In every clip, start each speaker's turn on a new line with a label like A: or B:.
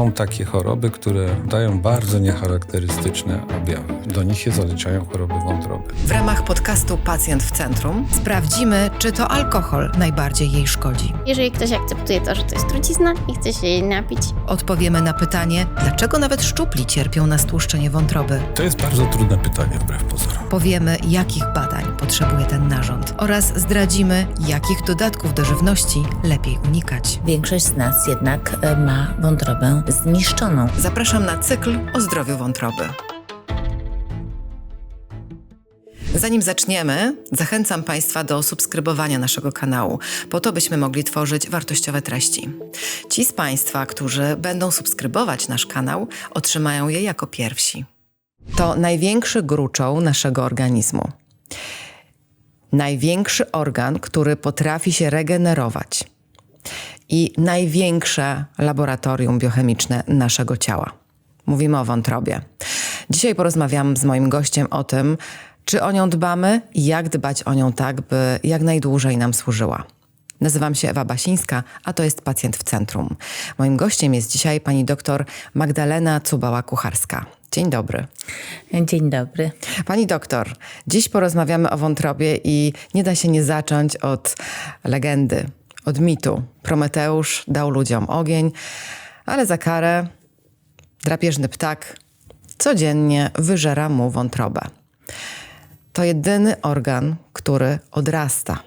A: są takie choroby, które dają bardzo niecharakterystyczne objawy. Do nich się zaliczają choroby wątroby.
B: W ramach podcastu Pacjent w Centrum sprawdzimy, czy to alkohol najbardziej jej szkodzi.
C: Jeżeli ktoś akceptuje to, że to jest trucizna i chce się jej napić,
B: Odpowiemy na pytanie, dlaczego nawet szczupli cierpią na stłuszczenie wątroby.
A: To jest bardzo trudne pytanie wbrew pozorom.
B: Powiemy, jakich badań potrzebuje ten narząd oraz zdradzimy, jakich dodatków do żywności lepiej unikać.
D: Większość z nas jednak e, ma wątrobę zniszczoną.
B: Zapraszam na cykl o zdrowiu wątroby. Zanim zaczniemy, zachęcam Państwa do subskrybowania naszego kanału, po to byśmy mogli tworzyć wartościowe treści. Ci z Państwa, którzy będą subskrybować nasz kanał, otrzymają je jako pierwsi. To największy gruczoł naszego organizmu. Największy organ, który potrafi się regenerować. I największe laboratorium biochemiczne naszego ciała. Mówimy o wątrobie. Dzisiaj porozmawiam z moim gościem o tym, czy o nią dbamy i jak dbać o nią tak, by jak najdłużej nam służyła. Nazywam się Ewa Basińska, a to jest Pacjent w Centrum. Moim gościem jest dzisiaj pani doktor Magdalena Cubała-Kucharska. Dzień dobry.
D: Dzień dobry.
B: Pani doktor, dziś porozmawiamy o wątrobie i nie da się nie zacząć od legendy, od mitu. Prometeusz dał ludziom ogień, ale za karę drapieżny ptak codziennie wyżera mu wątrobę. To jedyny organ, który odrasta.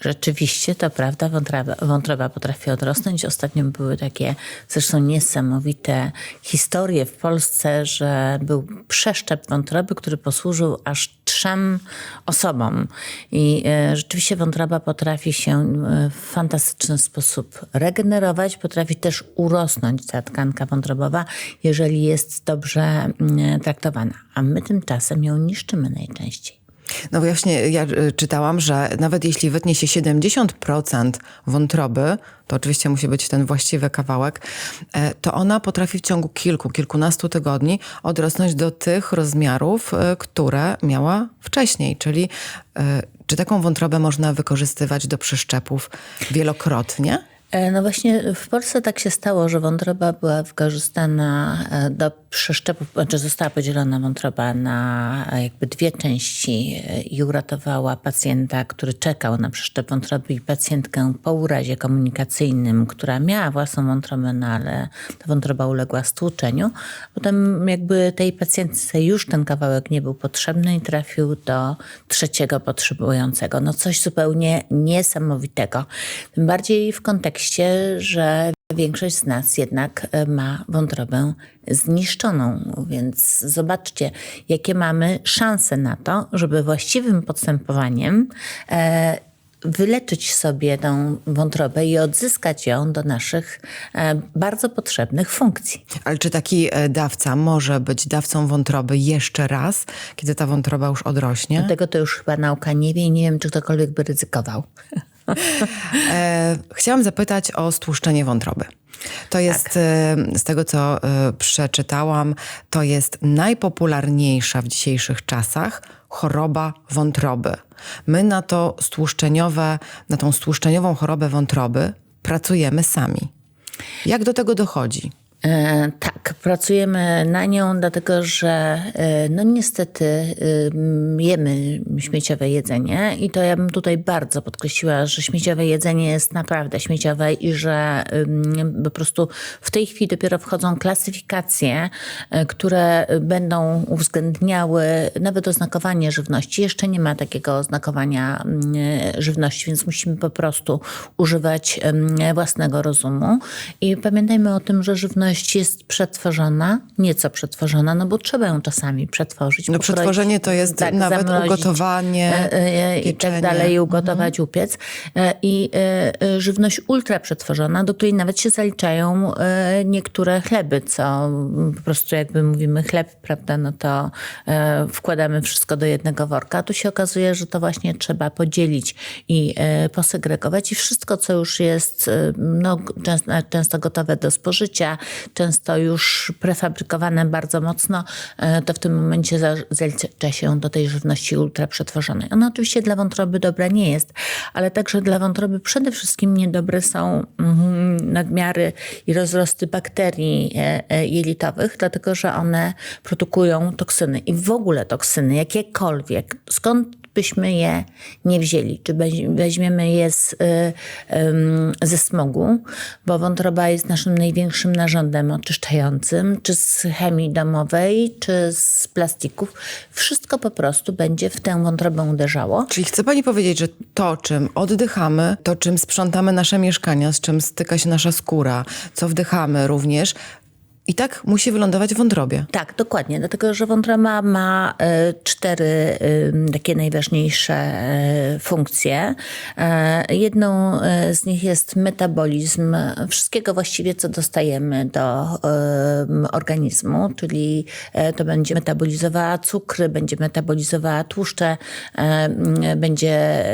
D: Rzeczywiście, to prawda, wątroba, wątroba potrafi odrosnąć. Ostatnio były takie zresztą niesamowite historie w Polsce, że był przeszczep wątroby, który posłużył aż trzem osobom. I e, rzeczywiście wątroba potrafi się e, w fantastyczny sposób regenerować, potrafi też urosnąć ta tkanka wątrobowa, jeżeli jest dobrze mm, traktowana. A my tymczasem ją niszczymy najczęściej.
B: No właśnie, ja y, czytałam, że nawet jeśli wytnie się 70% wątroby, to oczywiście musi być ten właściwy kawałek, e, to ona potrafi w ciągu kilku, kilkunastu tygodni odrosnąć do tych rozmiarów, e, które miała wcześniej. Czyli e, czy taką wątrobę można wykorzystywać do przyszczepów wielokrotnie?
D: E, No właśnie w Polsce tak się stało, że wątroba była wykorzystana e, do przeszczepów, znaczy została podzielona wątroba na e, jakby dwie części i uratowała pacjenta, który czekał na przeszczep wątroby i pacjentkę po urazie komunikacyjnym, która miała własną wątrobę, no ale ta wątroba uległa stłuczeniu. Potem jakby tej pacjentce już ten kawałek nie był potrzebny i trafił do trzeciego potrzebującego. No coś zupełnie niesamowitego. Tym bardziej w kontekście, że większość z nas jednak e, ma wątrobę zniszczoną, więc zobaczcie, jakie mamy szanse na to, żeby właściwym postępowaniem e, wyleczyć sobie tą wątrobę i odzyskać ją do naszych e, bardzo potrzebnych funkcji.
B: Ale czy taki dawca może być dawcą wątroby jeszcze raz, kiedy ta wątroba już odrośnie?
D: Tego to już chyba nauka nie wie i nie wiem, czy ktokolwiek by ryzykował.
B: E, chciałam zapytać o stłuszczenie wątroby. To jest, e, z tego co e, przeczytałam, to jest najpopularniejsza w dzisiejszych czasach choroba wątroby. My na to stłuszczeniowe, na tą stłuszczeniową chorobę wątroby pracujemy sami. Jak do tego dochodzi?
D: E, tak, pracujemy na nią, dlatego że e, no niestety e, jemy śmieciowe jedzenie i to ja bym tutaj bardzo podkreśliła, że śmieciowe jedzenie jest naprawdę śmieciowe i że po prostu w tej chwili dopiero wchodzą klasyfikacje, e, które będą uwzględniały nawet oznakowanie żywności. Jeszcze nie ma takiego oznakowania mm, żywności, więc musimy po prostu używać własnego rozumu i pamiętajmy o tym, że żywność jest przetworzona, nieco przetworzona, no bo trzeba ją czasami przetworzyć.
B: No
D: pokroić,
B: przetworzenie to jest nawet
D: zamrozić,
B: ugotowanie,
D: e, e, i tak dalej, i ugotować, upiec. E, I żywność ultra przetworzona, do której nawet się zaliczają niektóre chleby, co po prostu jakby mówimy chleb, prawda, no to wkładamy wszystko do jednego worka. Tu się okazuje, że to właśnie trzeba podzielić i posegregować i wszystko, co już jest no, często gotowe do spożycia, często już prefabrykowane bardzo mocno, e, to w tym momencie za- zalicza się do tej żywności ultraprzetworzonej. Ona oczywiście dla wątroby dobra nie jest, ale także dla wątroby przede wszystkim niedobre są mhm, nadmiary i rozrosty bakterii e, e, jelitowych, dlatego że one produkują toksyny i w ogóle toksyny, jakiekolwiek. Skąd byśmy je nie wzięli? Czy weź- weźmiemy je z, y, ze smogu, bo wątroba jest naszym największym narządem oczyszczającym, czy z chemii domowej, czy z plastików. Wszystko po prostu będzie w tę wątrobę uderzało.
B: Czyli chce pani powiedzieć, że to, czym oddychamy, to, czym sprzątamy nasze mieszkania, z czym styka się nasza skóra, co wdychamy również, i tak musi wylądować w wątrobie.
D: Tak, dokładnie, dlatego że wątroba ma e, cztery e, takie najważniejsze e, funkcje. Jedną z nich jest metabolizm wszystkiego właściwie, co dostajemy do organizmu, czyli to będzie metabolizowała cukry, będzie metabolizowała tłuszcze, będzie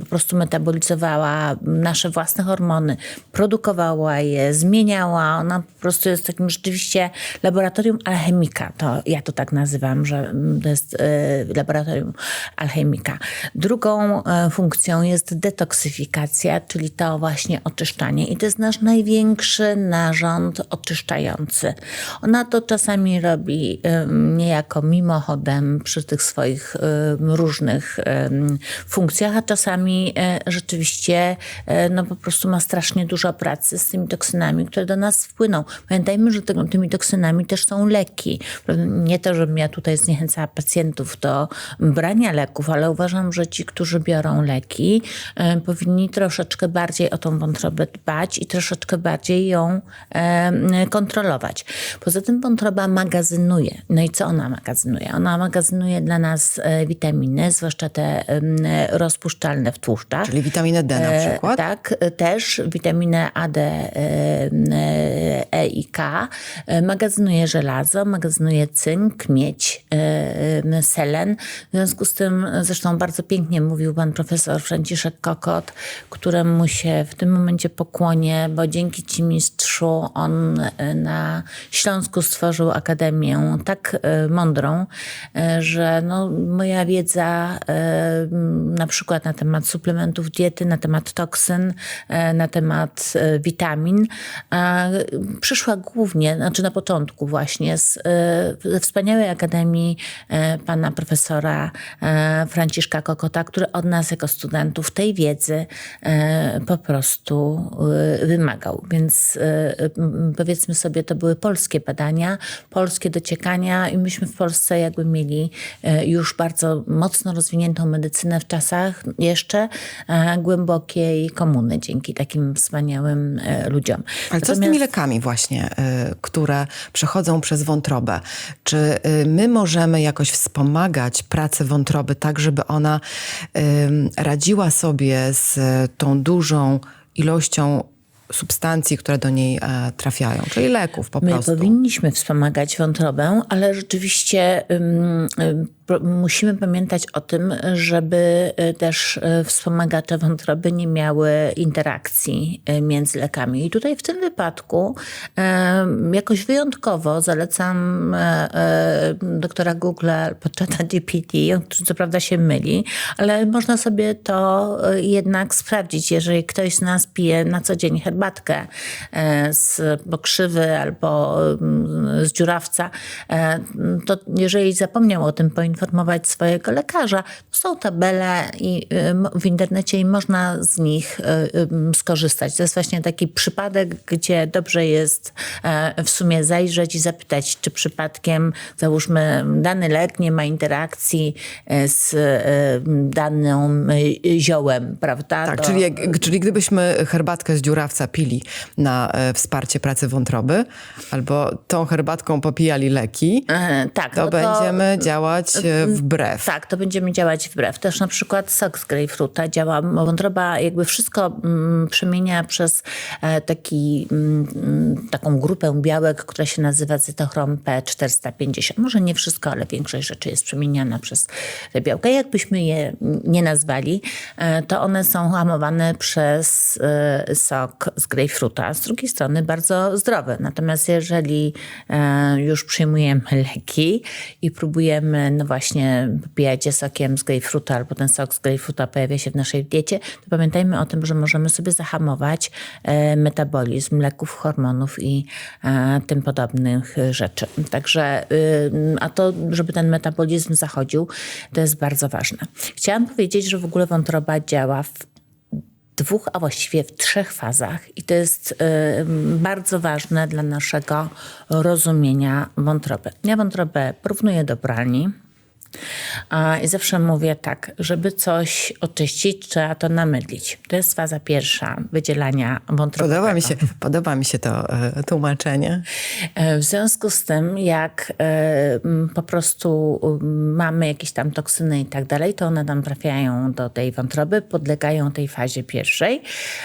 D: po prostu metabolizowała nasze własne hormony, produkowała je, zmieniała. Ona po prostu jest takim rzeczywiście laboratorium alchemika. To ja to tak nazywam, że to jest e, laboratorium alchemika. Drugą e, funkcją jest detoksyfikacja, czyli to właśnie oczyszczanie. I to jest nasz największy narząd oczyszczający. Ona to czasami robi em, niejako mimochodem przy tych swoich różnych funkcjach, a czasami e, rzeczywiście e, no po prostu ma strasznie dużo pracy z tymi toksynami, które do nas wpłyną. Pamiętajmy, że tego, tymi toksynami też są leki. Nie to, żebym ja tutaj zniechęcała pacjentów do brania leków, ale uważam, że ci, którzy biorą leki, e, powinni troszeczkę bardziej o tą wątrobę dbać i troszeczkę bardziej ją e, kontrolować. Poza tym wątroba magazynuje. No i co ona magazynuje? Ona magazynuje dla nas e, witaminy, zwłaszcza te rozpuszczalne w tłuszczach.
B: Czyli witaminę D na przykład.
D: Tak, też witaminę A, D, E i K. E, Magazynuje żelazo, magazynuje cynk, miedź, e, selen. W związku z tym, zresztą bardzo pięknie mówił pan profesor Franciszek Kokot, któremu się w tym momencie pokłonię, bo dzięki ci mistrzu on e, na Śląsku stworzył akademię tak e, mądrą, e, że no, moja wiedza e, na przykład na temat suplementów diety, na temat toksyn, e, na temat e, witamin, e, przyszła głównie, znaczy na początku właśnie z, ze wspaniałej akademii e, pana profesora e, Franciszka Kokota, który od nas jako studentów tej wiedzy e, po prostu wymagał. Więc powiedzmy sobie, to były polskie badania, polskie dociekania i myśmy w Polsce jakby mieli już bardzo mocno rozwiniętą medycynę w czasach jeszcze głębokiej komuny dzięki takim wspaniałym ludziom.
B: Ale co z tymi lekami właśnie, które przechodzą przez wątrobę? Czy y, my możemy jakoś wspomagać pracę wątroby tak, żeby ona radziła sobie z tą dużą ilością substancji, które do niej e, trafiają, czyli leków po
D: My
B: prostu?
D: powinniśmy wspomagać wątrobę, ale rzeczywiście ym, musimy pamiętać o tym, żeby y, też y, wspomagacze wątroby nie miały interakcji y, między lekami. I tutaj w tym wypadku jakoś wyjątkowo zalecam e, e, doktora Google albo czata GPT, co prawda się myli, ale można sobie to e, jednak sprawdzić, jeżeli ktoś z nas pije na co dzień herbatkę e, z pokrzywy albo mm, z dziurawca, e, to jeżeli zapomniał o tym poinformować swojego lekarza, to są tabele i, w internecie i można z nich em, skorzystać. To jest właśnie taki przypadek, gdzie dobrze jest e, w sumie zajrzeć i zapytać, czy przypadkiem, załóżmy, dany lek nie ma interakcji e, z e, danym ziołem, prawda?
B: Tak,
D: To-
B: czyli, jak, czyli gdybyśmy herbatkę z dziurawca pili na wsparcie pracy wątroby, albo tą herbatką popijali leki,
D: tak,
B: to
D: no
B: będziemy działać wbrew.
D: Tak, to będziemy działać wbrew. Też na przykład sok z grejpfruta działa, wątroba jakby wszystko mm, przemienia przez e, taki, mm, taką grupę białek, która się nazywa cytochrom P450. Może nie wszystko, ale większość rzeczy jest przemieniana przez te białka. Jakbyśmy je nie nazwali, e, to one są hamowane przez e, sok z grejpfruta. Z drugiej strony bardzo zdrowe. Natomiast jeżeli już przyjmujemy leki i próbujemy, no właśnie, popijać je sokiem z grejpfruta albo ten sok z grejpfruta pojawia się w naszej diecie, to pamiętajmy o tym, że możemy sobie zahamować e, metabolizm leków, hormonów i e, tym podobnych rzeczy. Także, y, a to, żeby ten metabolizm zachodził, to jest bardzo ważne. Chciałam powiedzieć, że w ogóle wątroba działa w dwóch, a właściwie w trzech fazach. I to jest y, bardzo ważne dla naszego rozumienia wątroby. Ja wątrobę porównuję do pralni. I zawsze mówię tak, żeby coś oczyścić, trzeba to namydlić. To jest faza pierwsza wydzielania wątroby.
B: Podoba mi się, podoba mi się to e, tłumaczenie.
D: E, W związku z tym, jak e, po prostu mamy jakieś tam toksyny i tak dalej, to one tam trafiają do tej wątroby, podlegają tej fazie pierwszej.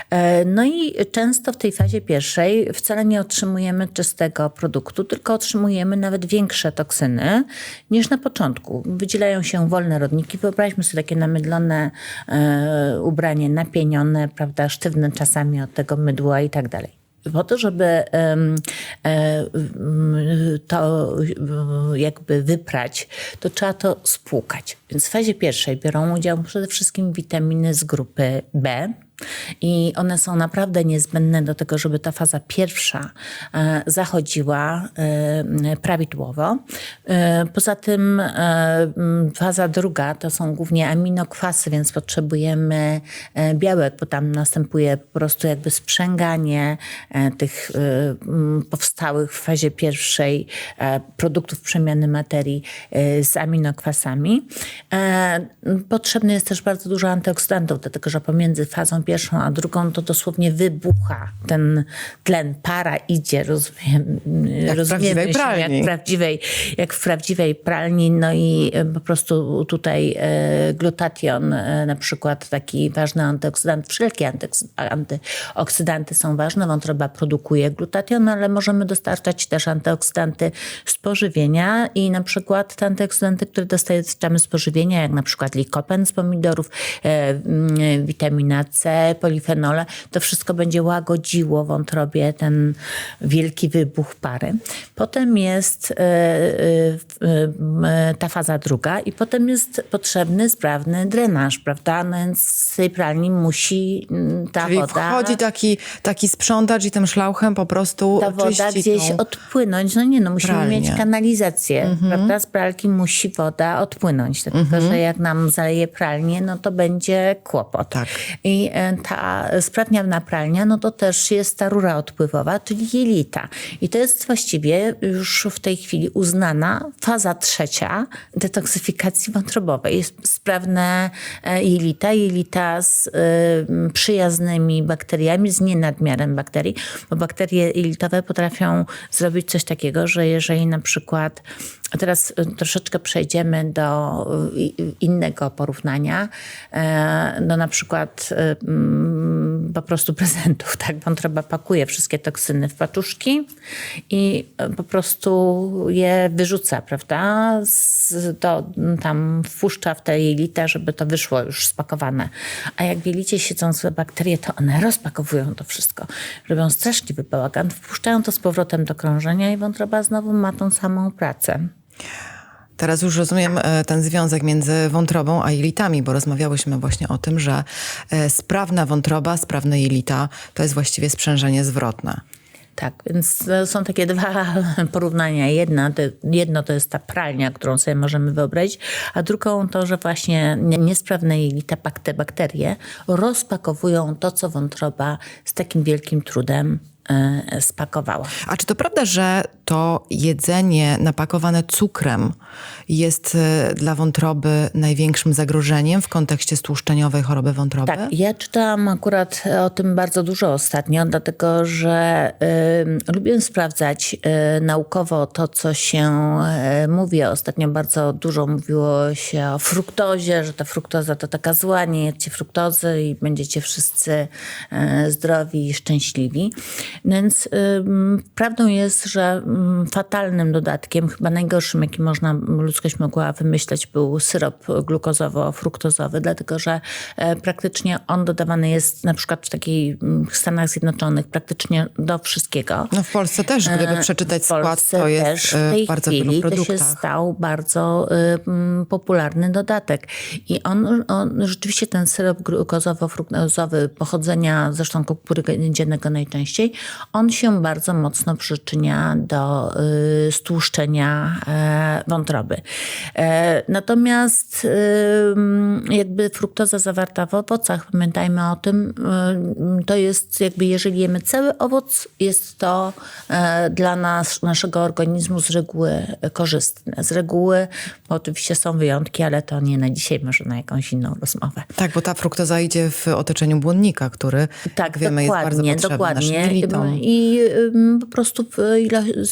D: E, No i często w tej fazie pierwszej wcale nie otrzymujemy czystego produktu, tylko otrzymujemy nawet większe toksyny niż na początku. Wydzielają się wolne rodniki. Wyobraźmy sobie takie namydlone e, ubranie, napienione, prawda, sztywne czasami od tego mydła i tak dalej po to, żeby e, to jakby wyprać, to trzeba to spłukać. Więc w fazie pierwszej biorą udział przede wszystkim witaminy z grupy B. I one są naprawdę niezbędne do tego, żeby ta faza pierwsza e, zachodziła e, prawidłowo. E, Poza tym faza druga to są głównie aminokwasy, więc potrzebujemy białek, bo tam następuje po prostu jakby sprzęganie tych powstałych w fazie pierwszej produktów przemiany materii z aminokwasami. Potrzebne jest też bardzo dużo antyoksydantów, dlatego że pomiędzy fazą pierwszą a drugą to dosłownie wybucha ten tlen, para idzie, rozumiem,
B: Jak
D: rozumiemy
B: prawdziwej
D: się,
B: pralni.
D: jak w prawdziwej, jak w prawdziwej pralni. No i e, po prostu tutaj e, glutation, e, na przykład taki ważny antyoksydant, wszelkie antyoks- antyoksydanty są ważne. Wątroba produkuje glutation, ale możemy dostarczać też antyoksydanty z pożywienia i na przykład te antyoksydanty, które dostarczamy z pożywienia, jak na przykład likopen z pomidorów, mm, witamina C, polifenole, to wszystko będzie łagodziło wątrobie ten wielki wybuch pary. Potem jest e, e, e, ta faza druga i potem jest potrzebny sprawny drenaż, prawda? No więc z tej pralni musi mm, ta
B: Czyli
D: woda...
B: wchodzi taki, taki sprzątacz i tym szlauchem po prostu
D: ta woda gdzieś
B: tą...
D: odpłynąć. No nie, no musimy
B: pralnię.
D: mieć kanalizację, prawda? Z pralki musi woda odpłynąć, dlatego że jak nam zaleje pralnię, no to będzie kłopot.
B: Tak.
D: I ta sprawniana pralnia, no to też jest ta rura odpływowa, czyli jelita. I to jest właściwie już w tej chwili uznana faza trzecia detoksyfikacji wątrobowej. Sprawne e, jelita, jelita z e, przyjaznymi bakteriami, z nienadmiarem bakterii, bo bakterie jelitowe potrafią zrobić coś takiego, że jeżeli na przykład teraz y, troszeczkę przejdziemy do i- innego porównania, e, do na przykład po prostu prezentów. Tak? Wątroba pakuje wszystkie toksyny w paczuszki i po prostu je wyrzuca, prawda? Z, to tam wpuszcza w te jelita, żeby to wyszło już spakowane. A jak w jelicie siedzą złe bakterie, to one rozpakowują to wszystko. Robią straszliwy bałagan, wpuszczają to z powrotem do krążenia i wątroba znowu ma tą samą pracę.
B: Teraz już rozumiem e, ten związek między wątrobą a jelitami, bo rozmawiałyśmy właśnie o tym, że e, sprawna wątroba, sprawne jelita to jest właściwie sprzężenie zwrotne.
D: Tak, więc e, są takie dwa porównania. Jedna, to, jedno to jest ta pralnia, którą sobie możemy wyobrazić, a drugą to, że właśnie nie- niesprawne jelita, te bakterie rozpakowują to, co wątroba z takim wielkim trudem spakowała.
B: A czy to prawda, że to jedzenie napakowane cukrem jest e, dla wątroby największym zagrożeniem w kontekście stłuszczeniowej choroby wątroby?
D: Tak, ja czytałam akurat o tym bardzo dużo ostatnio, dlatego że y, lubię sprawdzać y, naukowo to, co się y, mówi. Ostatnio bardzo dużo mówiło się o fruktozie, że ta fruktoza to taka zła, nie jedzcie fruktozy i będziecie wszyscy y, zdrowi i szczęśliwi. Więc y, prawdą jest, że y, fatalnym dodatkiem, chyba najgorszym, jaki można, ludzkość mogła wymyśleć, był syrop glukozowo-fruktozowy, dlatego że e, praktycznie on dodawany jest na przykład w takich mm, Stanach Zjednoczonych praktycznie do wszystkiego.
B: No w Polsce też, gdyby
D: E,
B: przeczytać skład, to jest
D: też
B: e,
D: w tej
B: bardzo
D: chwili
B: wielu
D: to się
B: produktach.
D: stał bardzo mm, popularny dodatek. I on, on rzeczywiście ten syrop glukozowo-fruktozowy pochodzenia zresztą kukury dziennego najczęściej, on się bardzo mocno przyczynia do y, stłuszczenia e, wątroby. E, natomiast y, jakby fruktoza zawarta w owocach, pamiętajmy o tym, y, to jest jakby jeżeli jemy cały owoc, jest to e, dla nas, naszego organizmu z reguły korzystne. Z reguły, bo oczywiście są wyjątki, ale to nie na dzisiaj, może na jakąś inną rozmowę.
B: Tak, bo ta fruktoza idzie w otoczeniu błonnika, który,
D: Tak,
B: wiemy,
D: dokładnie,
B: jest bardzo potrzebny
D: dokładnie.
B: jelitom.
D: I po prostu w,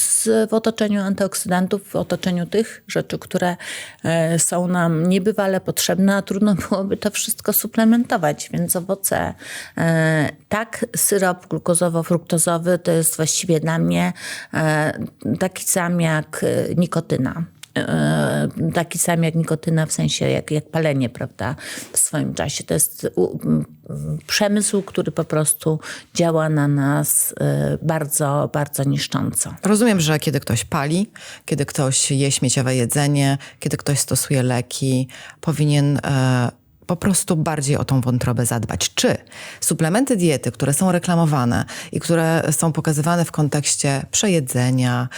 D: z, w otoczeniu antyoksydantów, w otoczeniu tych rzeczy, które e, są nam niebywale potrzebne, a trudno byłoby to wszystko suplementować. Więc owoce, e, tak, syrop glukozowo-fruktozowy to jest właściwie dla mnie e, taki sam jak nikotyna. E, taki sam jak nikotyna, w sensie jak, jak palenie, prawda, w swoim czasie. To jest przemysł, który po prostu działa na nas e, bardzo, bardzo niszcząco.
B: Rozumiem, że kiedy ktoś pali, kiedy ktoś je śmieciowe jedzenie, kiedy ktoś stosuje leki, powinien e, po prostu bardziej o tą wątrobę zadbać. Czy suplementy diety, które są reklamowane i które są pokazywane w kontekście przejedzenia,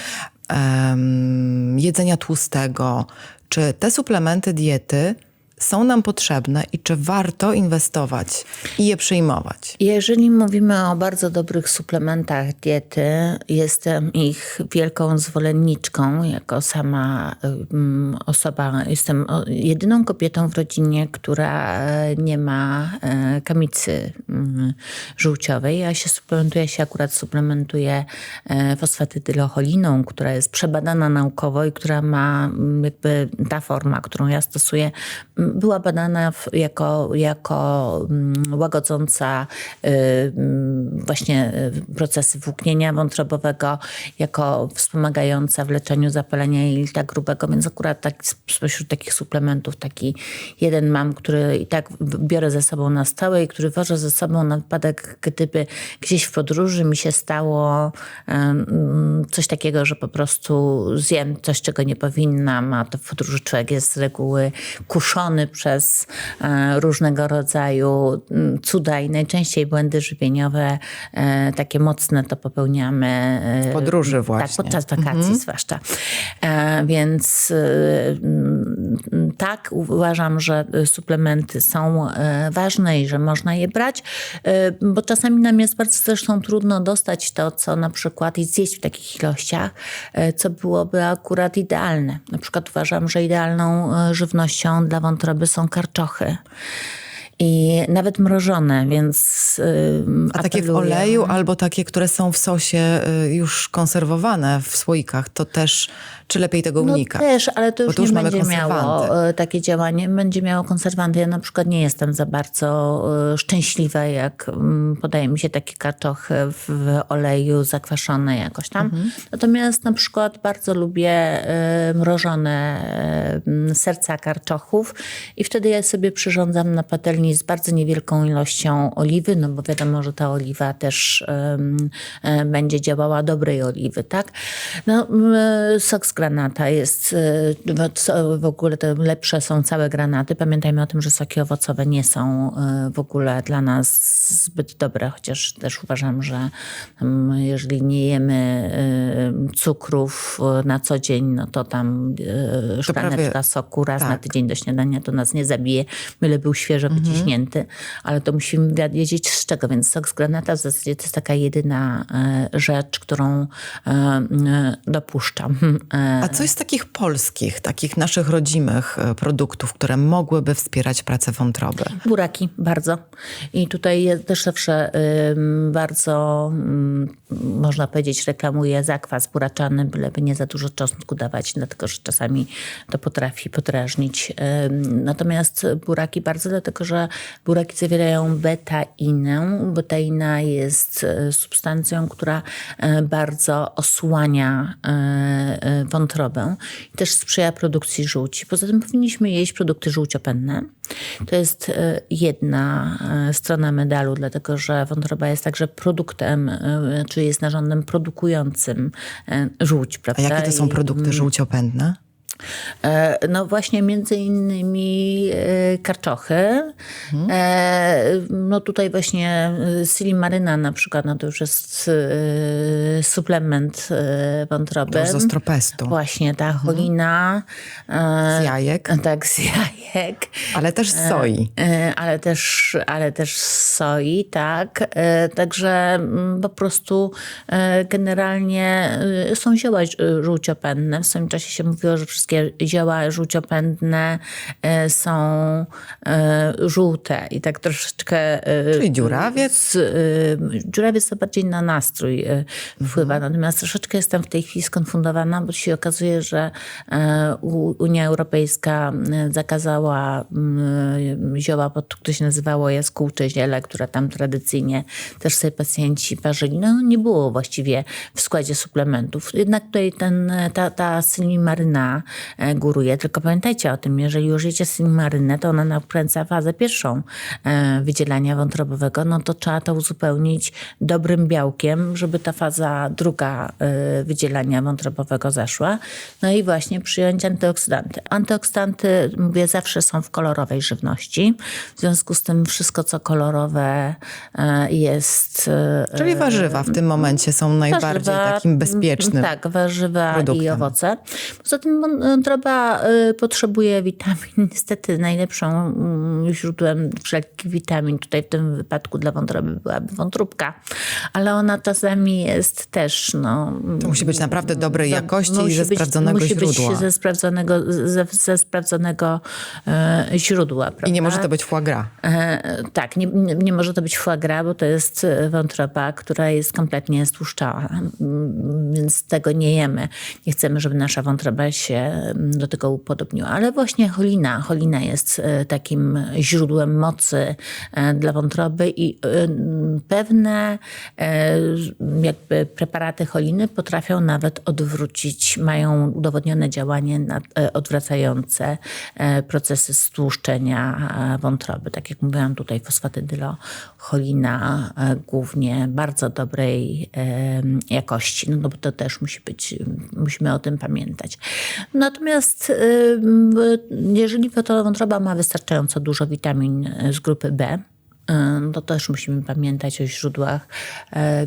B: jedzenia tłustego, czy te suplementy diety są nam potrzebne i czy warto inwestować i je przyjmować?
D: Jeżeli mówimy o bardzo dobrych suplementach diety, jestem ich wielką zwolenniczką, jako sama mm, osoba. Jestem jedyną kobietą w rodzinie, która e, nie ma e, kamicy mm, żółciowej. Ja się suplementuję, się akurat suplementuję e, fosfatydylcholiną, która jest przebadana naukowo i która ma mm, jakby ta forma, którą ja stosuję, była badana jako, jako mm, łagodząca y, mm, właśnie y, procesy włóknienia wątrobowego, jako wspomagająca w leczeniu zapalenia jelita grubego, więc akurat tak, spośród takich suplementów taki jeden mam, który i tak biorę ze sobą na stałe i który wożę ze sobą na wypadek, gdyby gdzieś w podróży mi się stało coś takiego, że po prostu zjem coś, czego nie powinnam, a to w podróży człowiek jest z reguły kuszony przez e, różnego rodzaju cuda i najczęściej błędy żywieniowe, e, takie mocne to popełniamy. e,
B: podróży
D: Tak,
B: właśnie.
D: podczas wakacji zwłaszcza. E, więc tak, uważam, że suplementy są ważne i że można je brać, bo czasami nam jest bardzo zresztą trudno dostać to, co na przykład i zjeść w takich ilościach, co byłoby akurat idealne. Na przykład uważam, że idealną żywnością dla wątroby są karczochy. I nawet mrożone, więc. y,
B: A takie w
D: apeluję.
B: oleju albo takie, które są w sosie y, już konserwowane w słoikach, to też, czy lepiej tego unikać?
D: No też, ale to już nie
B: już mamy
D: będzie miało e, takie działanie, będzie miało konserwanty. Ja na przykład nie jestem za bardzo e, szczęśliwa, jak mm, podaje mi się takie karczochy w oleju zakwaszone jakoś tam.
B: Mhm.
D: Natomiast na przykład bardzo lubię e, mrożone e, m, serca karczochów i wtedy ja sobie przyrządzam na patelni z bardzo niewielką ilością oliwy, no bo wiadomo, że ta oliwa też będzie działała dobrej oliwy, tak? No, sok z granata jest, e, no, w ogóle te lepsze są całe granaty. Pamiętajmy o tym, że soki owocowe nie są e, w ogóle dla nas zbyt dobre, chociaż też uważam, że em, jeżeli nie jemy e, cukrów na co dzień, no to tam szklaneczka
B: prawie-
D: soku raz na
B: tak.
D: tydzień do śniadania to nas nie zabije, byle był świeży, wyciśnięty ściśnięty, ale to musimy wi- wiedzieć z czego, więc sok z granata w zasadzie to jest taka jedyna rzecz, którą dopuszczam.
B: A co jest takich polskich, takich naszych rodzimych e, produktów, które mogłyby wspierać pracę wątroby?
D: Buraki, bardzo. I tutaj też zawsze bardzo, można powiedzieć, reklamuję zakwas buraczany, byleby nie za dużo czosnku dawać, dlatego że czasami to potrafi podrażnić. Natomiast buraki bardzo, dlatego że buraki zawierają betainę. Betaina jest e, substancją, która e, bardzo osłania e, wątrobę i też sprzyja produkcji żółci. Poza tym powinniśmy jeść produkty żółciopenne. To jest e, jedna e, strona medalu, dlatego że wątroba jest także produktem, e, czy jest narządem produkującym żółć,
B: A
D: prawda?
B: jakie to są produkty żółciopędne?
D: E, No właśnie między innymi e, karczochy. E, No tutaj właśnie silimaryna na przykład, no to już jest suplement wątroby.
B: To z ostropestu.
D: Właśnie ta cholina. e,
B: Z jajek,
D: Tak, z jajek.
B: ale też z soi.
D: Ale też, ale też z soi, tak. Także mm, po prostu generalnie są zioła żółciopędne. W swoim czasie się mówiło, że wszystkie zioła żółciopędne e, są e, żółte i tak troszeczkę... e,
B: Czyli dziurawiec?
D: dziurawiec to bardziej na nastrój wpływa. Natomiast troszeczkę jestem w tej chwili skonfundowana, bo się okazuje, że Unia Europejska zakazała y, zioła, pod- które się nazywało jaskółcze ziele, które tam tradycyjnie też sobie pacjenci parzyli. No nie było właściwie w składzie suplementów. Jednak tutaj ten, ta, ta silimaryna góruje. Tylko pamiętajcie o tym, jeżeli już jecie silimarynę, to ona nakręca fazę pierwszą e, wydzielania wątrobowego, no to trzeba to uzupełnić dobrym białkiem, żeby ta faza druga e, wydzielania wątrobowego zaszła. No i właśnie przyjąć antyoksydanty. Antyoksidanty, mówię, zawsze są w kolorowej żywności. W związku z tym wszystko, co kolorowe e, jest... e,
B: Czyli warzywa w tym momencie są najbardziej
D: Warzywa,
B: takim bezpiecznym.
D: Tak, warzywa i
B: produktem.
D: owoce. Poza tym wątroba y, potrzebuje witamin. Niestety najlepszą mm, źródłem wszelkich witamin tutaj w tym wypadku dla wątroby byłaby wątróbka. Ale ona czasami jest też, no...
B: To musi być naprawdę dobrej
D: za-
B: jakości i
D: musi
B: ze
D: być-
B: sprawdzonego
D: musi
B: źródła.
D: Być ze sprawdzonego, ze, ze sprawdzonego e, źródła, prawda?
B: I nie może to być foie gras.
D: E, tak, nie, nie, nie może to być foie gras, bo to jest e, wątroba, która jest kompletnie stłuszczała, Mm, więc tego nie jemy. Nie chcemy, żeby nasza wątroba się mm, do tego upodobniła. Ale właśnie cholina, cholina jest e, takim źródłem mocy e, dla wątroby i e, pewne jakby preparaty choliny potrafią nawet odwrócić, mają udowodnione działanie odwracające procesy stłuszczenia wątroby. Tak jak mówiłam tutaj, fosfatydylocholina głównie bardzo dobrej jakości, no bo to też musi być, musimy o tym pamiętać. Natomiast m, jeżeli wątroba ma wystarczająco dużo witamin e, z grupy B, E, to też musimy pamiętać o źródłach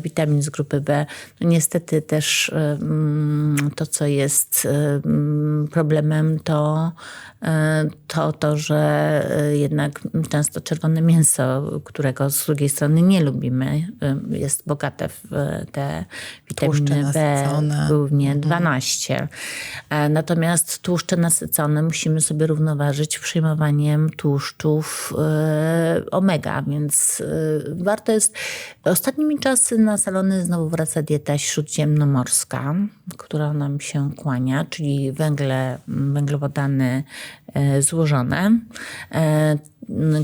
D: witamin z grupy B. No niestety też mm, to, co jest mm, problemem, to to, to, że e, jednak często czerwone mięso, którego z drugiej strony nie lubimy, e, jest bogate w e, te
B: Tłuszcze
D: witaminy B,
B: nasycone.
D: głównie 12. E, Natomiast tłuszcze nasycone musimy sobie równoważyć przyjmowaniem tłuszczów e, omega, więc e, warto jest. Ostatnimi czasy na salony znowu wraca dieta śródziemnomorska, która nam się kłania, czyli węgle, węglowodany e, złożone. e,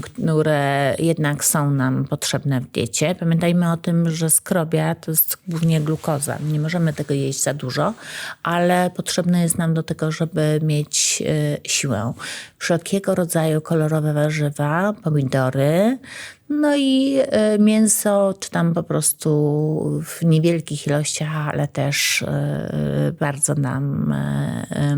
D: które jednak są nam potrzebne w diecie. Pamiętajmy o tym, że skrobia to jest głównie glukoza. Nie możemy tego jeść za dużo, ale potrzebne jest nam do tego, żeby mieć e, siłę. Wszelkiego rodzaju kolorowe warzywa, pomidory, no i e, mięso, czy tam po prostu w niewielkich ilościach, ale też e, bardzo nam e,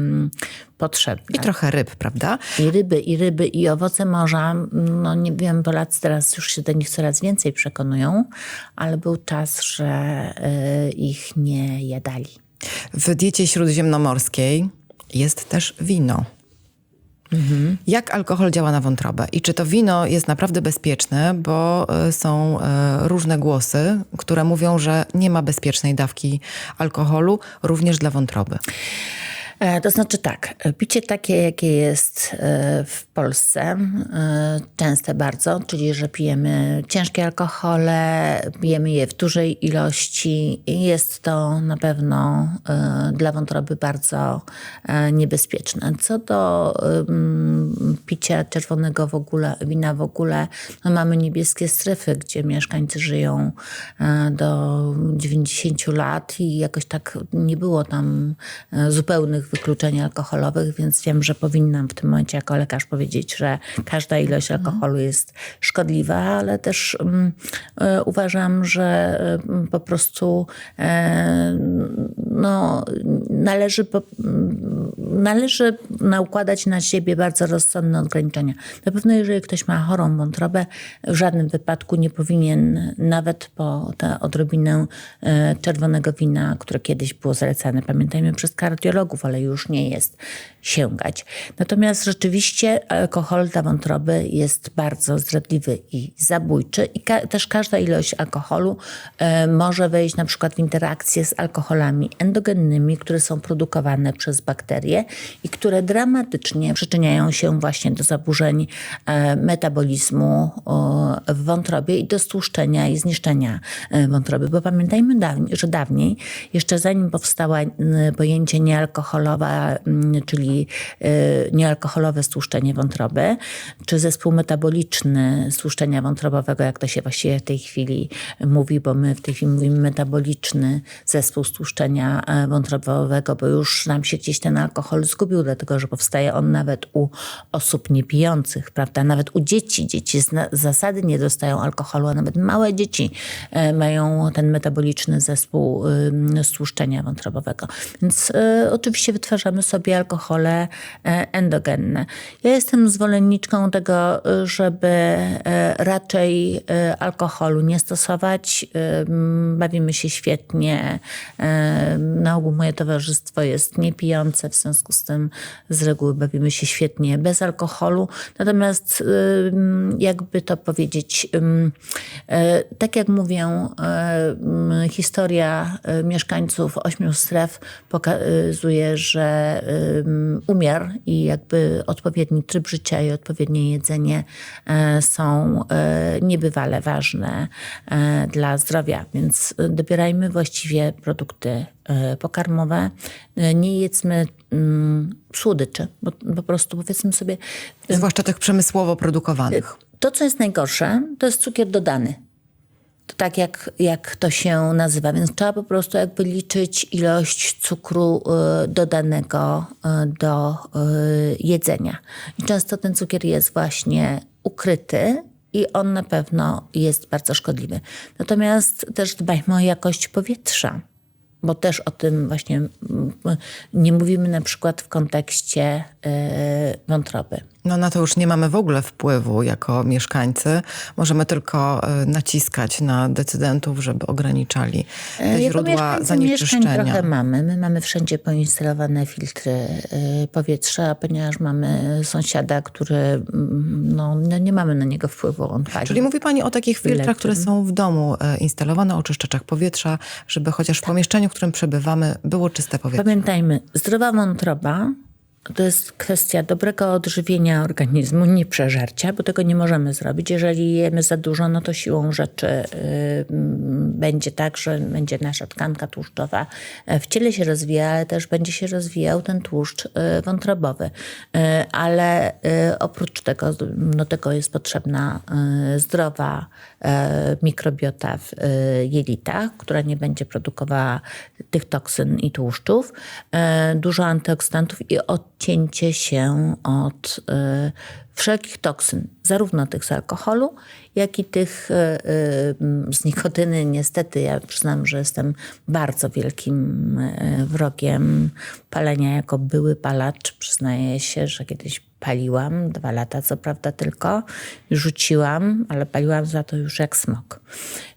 D: potrzebne.
B: I trochę ryb, prawda?
D: I ryby, i ryby, i owoce morza. No nie wiem, Polacy teraz już się do nich coraz więcej przekonują, ale był czas, że ich nie jadali.
B: W diecie śródziemnomorskiej jest też wino. Jak alkohol działa na wątrobę i czy to wino jest naprawdę bezpieczne, bo y, są y, różne głosy, które mówią, że nie ma bezpiecznej dawki alkoholu również dla wątroby.
D: E, To znaczy tak, picie takie, jakie jest e, w Polsce, e, częste bardzo, czyli że pijemy ciężkie alkohole, pijemy je w dużej ilości i jest to na pewno dla wątroby bardzo niebezpieczne. Co do picia czerwonego w ogóle, wina w ogóle, no mamy niebieskie strefy, gdzie mieszkańcy żyją do 90 lat i jakoś tak nie było tam e, zupełnych wykluczeń alkoholowych, więc wiem, że powinnam w tym momencie jako lekarz powiedzieć, że każda ilość alkoholu jest szkodliwa, ale też e, uważam, że e, po prostu e, no, należy, po, mm, należy nakładać na siebie bardzo rozsądne ograniczenia. Na pewno jeżeli ktoś ma chorą wątrobę, w żadnym wypadku nie powinien nawet po tę odrobinę e, czerwonego wina, które kiedyś było zalecane, pamiętajmy, przez kardiologów, ale już nie jest, sięgać. Natomiast rzeczywiście alkohol dla wątroby jest bardzo zdradliwy i zabójczy i ka- też każda ilość alkoholu e, może wejść na przykład w interakcję z alkoholami endogennymi, które są produkowane przez bakterie i które dramatycznie przyczyniają się właśnie do zaburzeń e, metabolizmu o, w wątrobie i do stłuszczenia i zniszczenia e, wątroby. Bo pamiętajmy, dawniej, że dawniej, jeszcze zanim powstała m, pojęcie niealkoholowa, m, czyli e, niealkoholowe stłuszczenie wątroby, czy zespół metaboliczny stłuszczenia wątrobowego, jak to się właściwie w tej chwili mówi, bo my w tej chwili mówimy metaboliczny zespół stłuszczenia e, wątrobowego, bo już nam się gdzieś ten alkohol zgubił, dlatego że powstaje on nawet u osób niepijących, prawda? Nawet u dzieci. Dzieci z zasady nie dostają alkoholu, a nawet małe dzieci e, mają ten metaboliczny zespół stłuszczenia wątrobowego. Więc e, oczywiście wytwarzamy sobie alkohole e, endogenne. Ja jestem zwolenniczką tego, żeby e, raczej e, alkoholu nie stosować. Bawimy się świetnie. Na ogół moje towarzystwo jest niepijące, w związku z tym z reguły bawimy się świetnie bez alkoholu. Natomiast jakby to powiedzieć, tak jak mówię, historia mieszkańców ośmiu stref pokazuje, że ym, umiar i jakby odpowiedni tryb życia i odpowiednie jedzenie e, są e, niebywale ważne e, dla zdrowia, więc dobierajmy właściwie produkty pokarmowe. Nie jedzmy słodyczy, bo po prostu powiedzmy sobie,
B: Zwłaszcza tych przemysłowo produkowanych.
D: to, co jest najgorsze, to jest cukier dodany. To tak jak, jak to się nazywa, więc trzeba po prostu jakby liczyć ilość cukru y, dodanego y, do y, jedzenia. I często ten cukier jest właśnie ukryty i on na pewno jest bardzo szkodliwy. Natomiast też dbajmy o jakość powietrza. Bo też o tym właśnie mm, nie mówimy na przykład w kontekście wątroby.
B: No na to już nie mamy w ogóle wpływu jako mieszkańcy. Możemy tylko e, naciskać na decydentów, żeby ograniczali te
D: E, Jako
B: źródła
D: mieszkań trochę
B: zanieczyszczenia.
D: mamy. My mamy wszędzie poinstalowane filtry y, powietrza, ponieważ mamy sąsiada, który mm, no, nie mamy na niego wpływu, on pali.
B: Czyli mówi Pani o takich filtrach, które są w domu e, instalowane, oczyszczaczach powietrza, żeby chociaż w pomieszczeniu, w którym przebywamy, było czyste powietrze.
D: Pamiętajmy, zdrowa wątroba to jest kwestia dobrego odżywienia organizmu, nie przeżarcia, bo tego nie możemy zrobić. Jeżeli jemy za dużo, no to siłą rzeczy y, będzie tak, że będzie nasza tkanka tłuszczowa e, w ciele się rozwija, ale też będzie się rozwijał ten tłuszcz y, wątrobowy. Y, ale oprócz tego, do tego jest potrzebna zdrowa e, mikrobiota w e, jelitach, która nie będzie produkowała tych toksyn i tłuszczów, e, dużo antyoksydantów i odcięcie się od e, wszelkich toksyn, zarówno tych z alkoholu, jak i tych e, e, z nikotyny. Niestety, ja przyznam, że jestem bardzo wielkim wrogiem palenia jako były palacz. Przyznaję się, że kiedyś paliłam, dwa lata co prawda tylko, rzuciłam, ale paliłam za to już jak smok.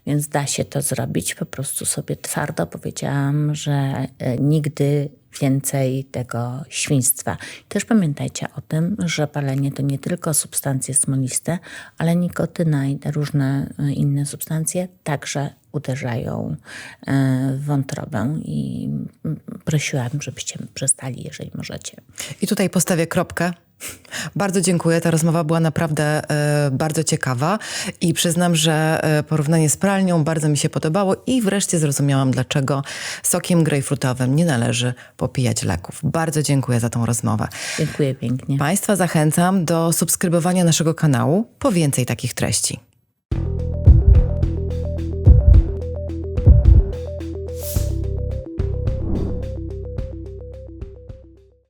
D: Więc da się to zrobić. Po prostu sobie twardo powiedziałam, że e, nigdy więcej tego świństwa. Też pamiętajcie o tym, że palenie to nie tylko substancje smoliste, ale nikotyna i te różne e, inne substancje także uderzają e, w wątrobę i prosiłabym, żebyście przestali, jeżeli możecie.
B: I tutaj postawię kropkę. Bardzo dziękuję. Ta rozmowa była naprawdę e, bardzo ciekawa i przyznam, że e, porównanie z pralnią bardzo mi się podobało i wreszcie zrozumiałam, dlaczego sokiem grejpfrutowym nie należy popijać leków. Bardzo dziękuję za tą rozmowę.
D: Dziękuję pięknie.
B: Państwa zachęcam do subskrybowania naszego kanału po więcej takich treści.